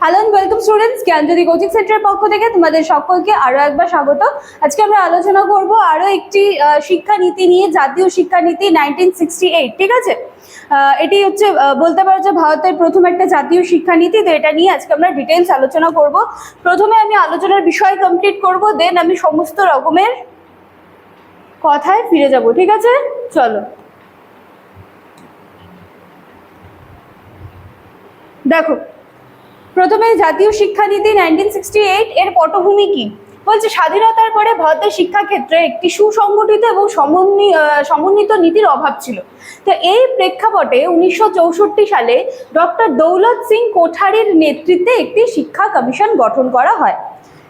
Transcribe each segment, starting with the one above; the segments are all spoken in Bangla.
Hello and welcome students Gyanjyoti coaching সেন্টারের পক্ষ থেকে তোমাদের সকলকে আরও একবার স্বাগত। আজকে আমরা আলোচনা করব আরও একটি শিক্ষানীতি নিয়ে, জাতীয় শিক্ষানীতি নাইনটিন সিক্সটি এইট ঠিক আছে? এটি হচ্ছে বলতে পারো যে ভারতের প্রথম একটা জাতীয় শিক্ষানীতি, তো এটা নিয়ে আজকে আমরা ডিটেলস আলোচনা করব। প্রথমে আমি আলোচনার বিষয় কমপ্লিট করব দেন আমি সমস্ত রকমের কথায় ফিরে যাব, ঠিক আছে? চলো। দেখো প্রথমে জাতীয় শিক্ষানীতি নাইনটিন সিক্সটি এইট এর পটভূমি কি? বলছে স্বাধীনতার পরে ভারতের শিক্ষাক্ষেত্রে একটি সুসংগঠিত এবং সমন্বি- সমন্বিত নীতির অভাব ছিল। তো এই প্রেক্ষাপটে উনিশশো চৌষট্টি সালে ডক্টর দৌলত সিং কোঠারির নেতৃত্বে একটি শিক্ষা কমিশন গঠন করা হয়।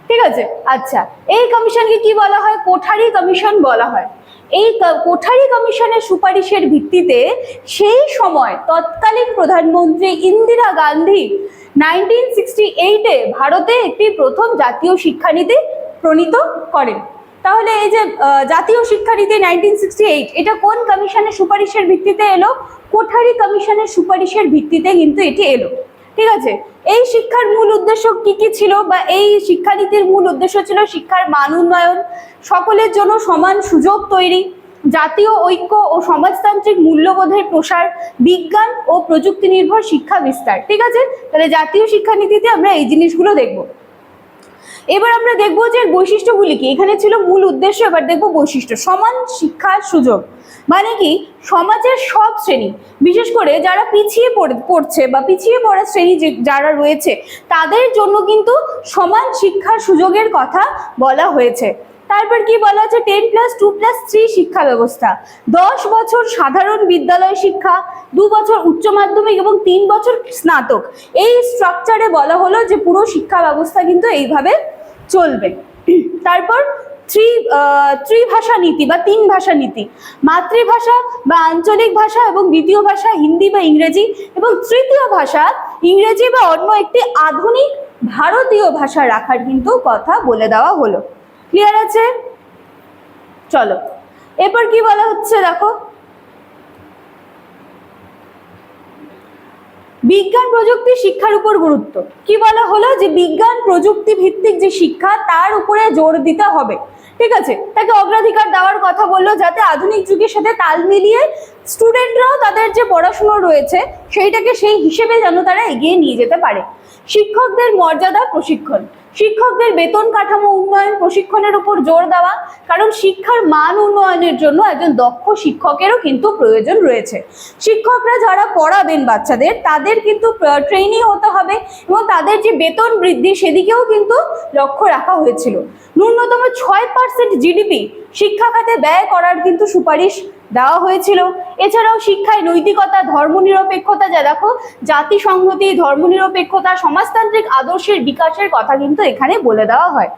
ঠিক আছে? আচ্ছা এই কমিশনকে কি বলা হয়? কোঠারি কমিশন বলা হয়। এই কোঠারি কমিশনের সুপারিশের ভিত্তিতে সেই সময় তৎকালীন প্রধানমন্ত্রী ইন্দিরা গান্ধী নাইনটিন সিক্সটি এইটে ভারতে একটি প্রথম জাতীয় শিক্ষানীতি প্রণীত করেন। তাহলে এই যে জাতীয় শিক্ষানীতি নাইনটিন সিক্সটি এইট, এটা কোন কমিশনের সুপারিশের ভিত্তিতে এলো? কোঠারি কমিশনের সুপারিশের ভিত্তিতে কিন্তু এটি এলো। ঠিক আছে? এই শিক্ষার মূল উদ্দেশ্য কি কি ছিল বা এই শিক্ষানীতির মূল উদ্দেশ্য ছিল শিক্ষার মান উন্নয়ন, সকলের জন্য সমান সুযোগ তৈরি জাতীয় ঐক্য ও সমাজতান্ত্রিক মূল্যবোধের প্রসার, বিজ্ঞান ও প্রযুক্তি নির্ভর শিক্ষা বিস্তার। ঠিক আছে? তাহলে জাতীয় শিক্ষানীতিতে আমরা এই জিনিসগুলো দেখব। এবার আমরা দেখব যে বৈশিষ্ট্যগুলি কি। এখানে ছিল মূল উদ্দেশ্য, এবার দেখব বৈশিষ্ট্য। সমান শিক্ষার সুযোগ। মানে কি? সমাজের সব শ্রেণি, বিশেষ করে যারা পিছিয়ে পড়ে- পড়ছে বা পিছিয়ে পড়া শ্রেণি যারা রয়েছে, তাদের জন্য কিন্তু সমান শিক্ষার সুযোগের কথা বলা হয়েছে। তারপর কি বলা হচ্ছে? Ten plus two plus three শিক্ষা ব্যবস্থা। দশ বছর সাধারণ বিদ্যালয় শিক্ষা, দু বছর উচ্চ মাধ্যমিক এবং তিন বছর স্নাতক। এই স্ট্রাকচারে বলা হলো যে পুরো শিক্ষা ব্যবস্থা কিন্তু এইভাবে চলবে। তারপর থ্রি ত্রিভাষা নীতি বা তিন ভাষা নীতি। মাতৃভাষা বা আঞ্চলিক ভাষা এবং দ্বিতীয় ভাষা হিন্দি বা ইংরেজি এবং তৃতীয় ভাষা ইংরেজি বা অন্য একটি আধুনিক ভারতীয় ভাষা রাখার কিন্তু কথা বলে দেওয়া হলো। ক্লিয়ার আছে? চলো। এরপর কি বলা হচ্ছে দেখো? বিজ্ঞান প্রযুক্তি শিক্ষার উপর গুরুত্ব। কি বলা হলো? যে বিজ্ঞান প্রযুক্তি ভিত্তিক যে শিক্ষা, তার উপরে জোর দিতে হবে। ঠিক আছে? তাকে অগ্রাধিকার দেওয়ার কথা বলল যাতে আধুনিক যুগের সাথে তাল মিলিয়ে স্টুডেন্টরাও তাদের যে পড়াশুনো রয়েছে, সেইটাকে সেই হিসেবে যেন তারা এগিয়ে নিয়ে যেতে পারে। শিক্ষকদের মর্যাদা প্রশিক্ষণ। শিক্ষকদের বেতন কাঠামো উন্নয়ন প্রশিক্ষণের উপর জোর দেওয়া, কারণ শিক্ষার মান উন্নয়নের জন্য একজন দক্ষ শিক্ষকেরও কিন্তু প্রয়োজন রয়েছে। শিক্ষকরা যারা পড়াবেন বাচ্চাদের, তাদের কিন্তু ট্রেনিং হতে হবে এবং তাদের যে বেতন বৃদ্ধি সেদিকেও কিন্তু লক্ষ্য রাখা হয়েছিল। ন্যূনতম ছয় পার্সেন্ট জিডিপি শিক্ষা খাতে ব্যয় করার কিন্তু সুপারিশ দেওয়া হয়েছিল। এছাড়াও শিক্ষায় নৈতিকতা, ধর্মনিরপেক্ষতা, যা দেখো জাতি সংহতি ধর্মনিরপেক্ষতা, সমাজতান্ত্রিক আদর্শের বিকাশের কথা কিন্তু এখানে বলে দেওয়া হয়।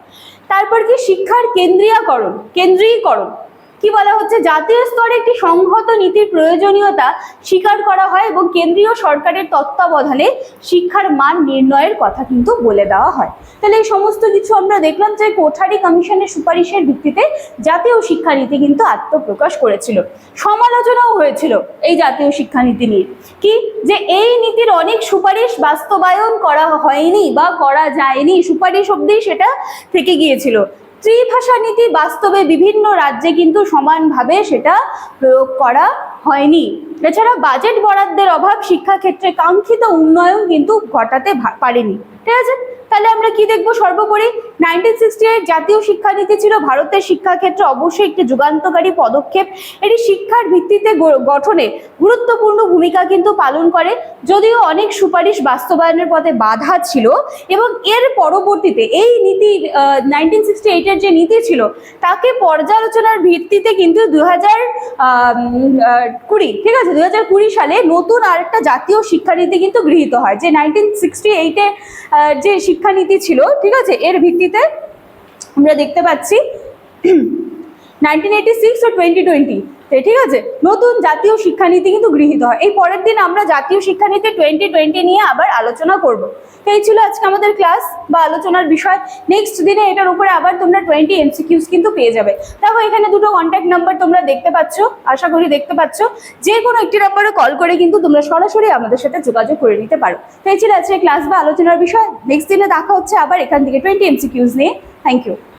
তারপর কি? শিক্ষার কেন্দ্রীয়করণ কেন্দ্রীকরণ কি বলা হচ্ছে, জাতীয় স্তরে একটি সংহত নীতির প্রয়োজনীয়তা স্বীকার করা হয় এবং কেন্দ্রীয় সরকারের তত্ত্বাবধানে শিক্ষার মান নির্ণয়ের কথা কিন্তু বলে দেওয়া হয়। তাহলে এই সমস্ত কিছু আমরা দেখলাম যে কোঠারি কমিশনের সুপারিশের ভিত্তিতে জাতীয় শিক্ষানীতি কিন্তু আত্মপ্রকাশ করেছিল। সমালোচনাও হয়েছিল এই জাতীয় শিক্ষানীতি নিয়ে। কি? যে এই নীতির অনেক সুপারিশ বাস্তবায়ন করা হয়নি বা করা যায়নি, সুপারিশ অব্দি সেটা থেকে গিয়েছিল। ত্রিভাষা নীতি বাস্তবে বিভিন্ন রাজ্যে কিন্তু সমানভাবে সেটা প্রয়োগ করা হয়নি। এছাড়া বাজেট বরাদ্দের অভাব শিক্ষাক্ষেত্রে কাঙ্ক্ষিত উন্নয়ন কিন্তু ঘটাতে পারেনি। ঠিক আছে? তাহলে আমরা কি দেখব? সর্বোপরি নাইনটিন সিক্সটি এইট জাতীয় শিক্ষানীতি ছিল ভারতের শিক্ষাক্ষেত্রে অবশ্যই একটি যুগান্তকারী পদক্ষেপ। এটি শিক্ষার ভিত্তিতে গঠনে গুরুত্বপূর্ণ ভূমিকা কিন্তু পালন করে। যদিও অনেক সুপারিশ বাস্তবায়নের পথে বাধা ছিল এবং এর পরবর্তীতে এই নীতি নাইনটিন সিক্সটি এইটের যে নীতি ছিল, তাকে পর্যালোচনার ভিত্তিতে কিন্তু দু হাজার কুড়ি, ঠিক আছে? দু হাজার কুড়ি সালে নতুন আরেকটা জাতীয় শিক্ষানীতি কিন্তু গৃহীত হয়। যে নাইনটিন সিক্সটি এইটে যে শিক্ষানীতি ছিল, ঠিক আছে? এর ভিত্তিতে আমরা দেখতে পাচ্ছি নাইনটিন এইটি সিক্স ও টোয়েন্টি টোয়েন্টি ঠিক আছে? নতুন জাতীয় শিক্ষানীতি কিন্তু গৃহীত হয়। এই পরের দিন আমরা জাতীয় শিক্ষানীতি টোয়েন্টি টোয়েন্টি নিয়ে আবার আলোচনা করব। এই ছিল আজকে আমাদের ক্লাস বা আলোচনার বিষয়। নেক্সট দিনে এটার উপরে আবার তোমরা টোয়েন্টি এমসিকিউস কিন্তু পেয়ে যাবে। দেখো, এখানে দুটো কন্ট্যাক্ট নাম্বার তোমরা দেখতে পাচ্ছ, আশা করি দেখতে পাচ্ছ। যে কোনো একটি নাম্বারে কল করে কিন্তু তোমরা সরাসরি আমাদের সাথে যোগাযোগ করে নিতে পারো। এই ছিল আজকে ক্লাস বা আলোচনার বিষয়। নেক্সট দিনে দেখা হচ্ছে আবার এখান থেকে টোয়েন্টি এমসিকিউস নিয়ে। Thank you